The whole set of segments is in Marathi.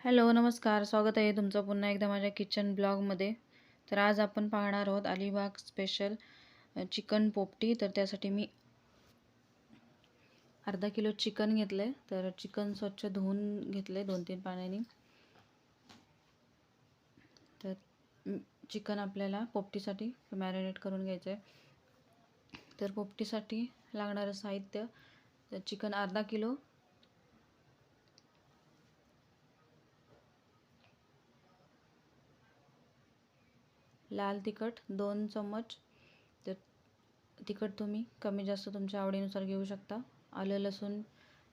हॅलो नमस्कार. स्वागत आहे तुमचं पुन्हा एकदा माझ्या किचन ब्लॉगमध्ये तर आज आपण पाहणार आहोत अलिबाग स्पेशल चिकन पोपटी. तर त्यासाठी मी अर्धा किलो चिकन घेतलं आहे तर चिकन स्वच्छ धुवून घेतलं आहे दोन तीन पाण्याने. तर चिकन आपल्याला पोपटीसाठी मॅरिनेट करून घ्यायचं आहे तर पोपटीसाठी लागणारं साहित्य चिकन अर्धा किलो लाल तिखट दोन चम्मच तर तिखट तुम्ही कमी जास्त तुमच्या आवडीनुसार घेऊ शकता. आलं लसूण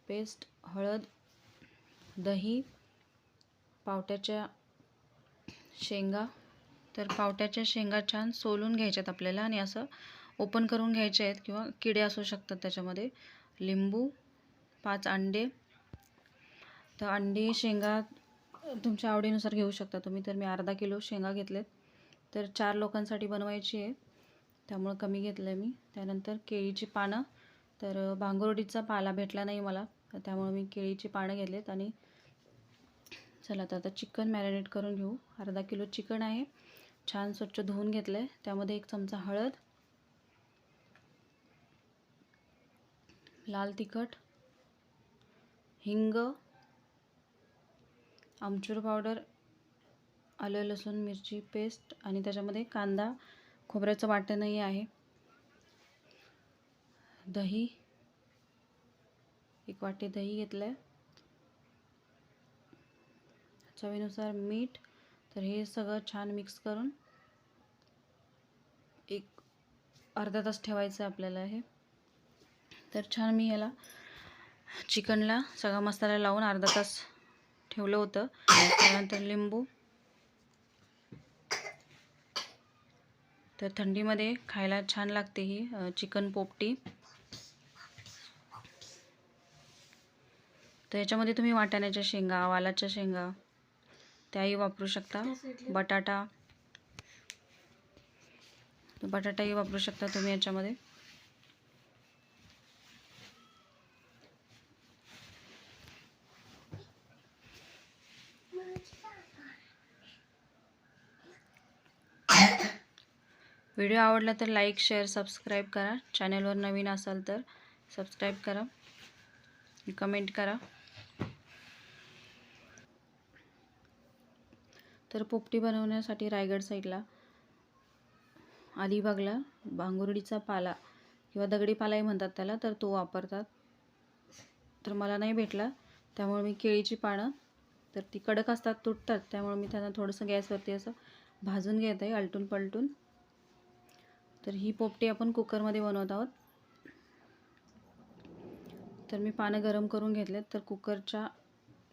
पेस्ट हळद दही पावट्याच्या शेंगा. तर पावट्याच्या शेंगा छान सोलून घ्यायच्यात आपल्याला आणि असं ओपन करून घ्यायचे आहेत किंवा किडे असू शकतात त्याच्यामध्ये. लिंबू पाच अंडे. तर अंडी शेंगा तुमच्या आवडीनुसार घेऊ शकता तुम्ही. तर मी अर्धा किलो शेंगा घेतलेत. तर चार लोकांसाठी बनवायची आहे. त्यामुळं कमी घेतलं आहे मी. त्यानंतर केळीची पानं. तर भांगुर्डीचा पाला भेटला नाही मला. तर त्यामुळं मी केळीची पानं घेतलेत आणि चला तर आता चिकन मॅरिनेट करून घेऊ. अर्धा किलो चिकन आहे. छान स्वच्छ धुवून घेतलं आहे त्यामध्ये एक चमचा हळद. लाल तिखट. हिंग. आमचूर पावडर. आलं लसूण मिरची पेस्ट आणि त्याच्यामध्ये कांदा. खोबऱ्याचं वाटणही आहे. दही. एक वाटी दही घेतलं आहे चवीनुसार मीठ. तर हे सगळं छान मिक्स करून एक अर्धा तास ठेवायचं आहे आपल्याला हे. तर छान मी याला चिकनला सगळा मसाला लावून अर्धा तास ठेवलं होतं. त्यानंतर लिंबू. तर थंडीमध्ये खायला छान लागते ही चिकन पोपटी. तर याच्यामध्ये तुम्ही वाटाण्याच्या शेंगा वालाच्या शेंगा त्याही वापरू शकता. बटाटा. बटाटाही वापरू शकता तुम्ही याच्यामध्ये. व्हिडिओ आवडला तर लाईक शेअर सबस्क्राईब करा. चॅनलवर नवीन असाल तर सबस्क्राईब करा कमेंट करा. तर पोपटी बनवण्यासाठी रायगड साईडला अलिबागला भांगुर्डीचा पाला किंवा दगडी पालाही म्हणतात त्याला तर तो वापरतात. तर मला नाही भेटला त्यामुळे मी केळीची पानं तर ती कडक असतात तुटतात त्यामुळे मी त्यांना थोडंसं गॅसवरती असं भाजून घेत आहे आलटून पलटून तर ही पोपटी आपण कुकरमध्ये बनवत आहोत. तर मी पानं गरम करून घेतलेत. तर कुकरच्या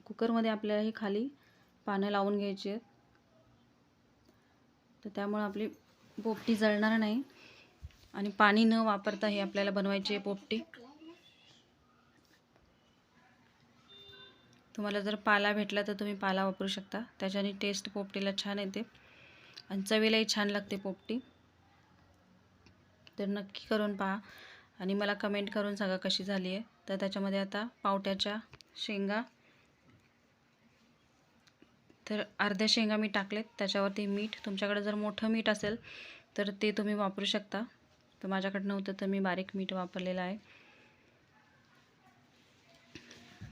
कुकरमध्ये आपल्याला ही खाली पानं लावून घ्यायची आहेत. तर त्यामुळं आपली पोपटी जळणार नाही. आणि पाणी न वापरता ही आपल्याला बनवायची आहे पोपटी. तुम्हाला जर पाला भेटला तर तुम्ही पाला वापरू शकता. त्याच्याने टेस्ट पोपटीला छान येते. आणि चवीलाही छान लागते पोपटी. तर नक्की करून पहा. आणि मला कमेंट करून सांगा कशी झाली आहे. तर त्याच्यामध्ये आता पावट्याच्या शेंगा. तर अर्ध्या शेंगा मी टाकलेत. त्याच्यावरती मीठ. तुमच्याकडे जर मोठं मीठ असेल तर ते तुम्ही वापरू शकता. तर माझ्याकडे नव्हतं तर मी बारीक मीठ वापरलेलं आहे.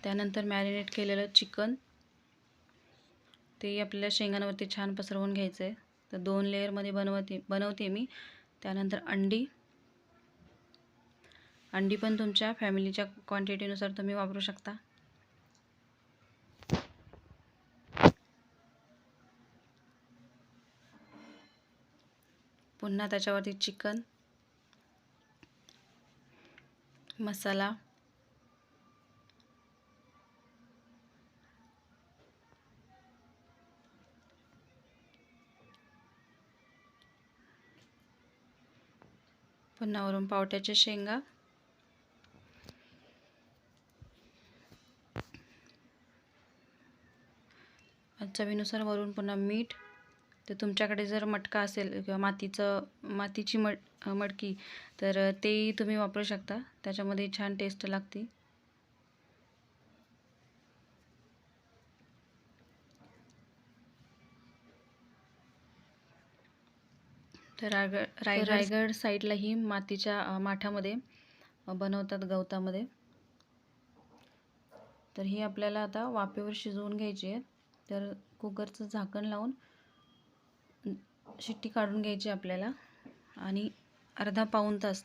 त्यानंतर मॅरिनेट केलेलं चिकन ते आपल्याला शेंगांवरती छान पसरवून घ्यायचं आहे तर दोन लेअरमध्ये बनवते बनवते मी. त्यानंतर अंडी. अंडी पण तुमच्या फॅमिलीच्या क्वांटिटीनुसार तुम्ही वापरू शकता. पुन्हा त्याच्यावरती चिकन मसाला पुन्हा वरून पावट्याच्या शेंगा. चवीनुसार वरून पुन्हा मीठ. तर तुमच्याकडे जर मटका असेल किंवा मातीचं मातीची मट मटकी तर तेही तुम्ही वापरू शकता. त्याच्यामध्ये छान टेस्ट लागते. तर आग रायगड रायगड साईडला ही मातीच्या माठामध्ये बनवतात गवतामध्ये. तर ही आपल्याला आता वाफेवर शिजवून घ्यायची आहे तर कुकरचं झाकण लावून शिट्टी काढून घ्यायची आपल्याला. आणि अर्धा पाऊण तास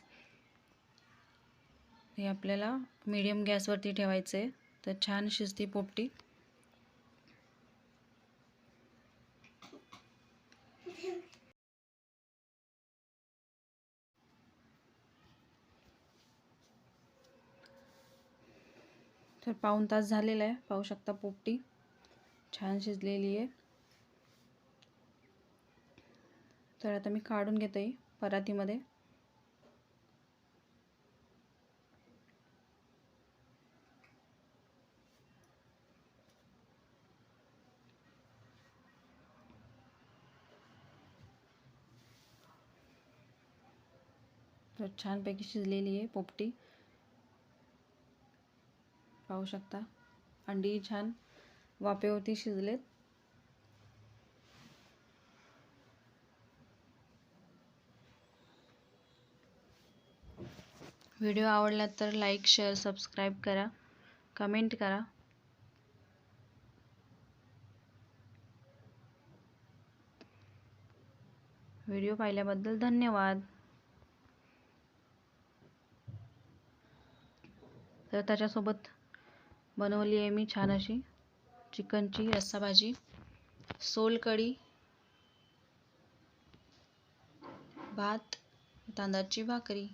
हे आपल्याला मीडियम गॅसवरती ठेवायचं आहे तर छान शिजती पोपटी. तर पाऊण तास झालेला आहे. पाहू शकता पोपटी. छान शिजलेली आहे. तर आता मी काढून घेते परातीमध्ये. तर छानपैकी शिजलेली आहे पोपटी. पाहू शकता. अंडी छान वाफेवरती शिजलेत. व्हिडिओ आवडला तर लाईक शेअर सबस्क्राईब करा. कमेंट करा. व्हिडिओ पाहिल्याबद्दल धन्यवाद. तर त्याच्यासोबत बनवली आहे मी छान अशी. चिकनची रस्सा भाजी सोलकढी भात तांदळाची भाकरी.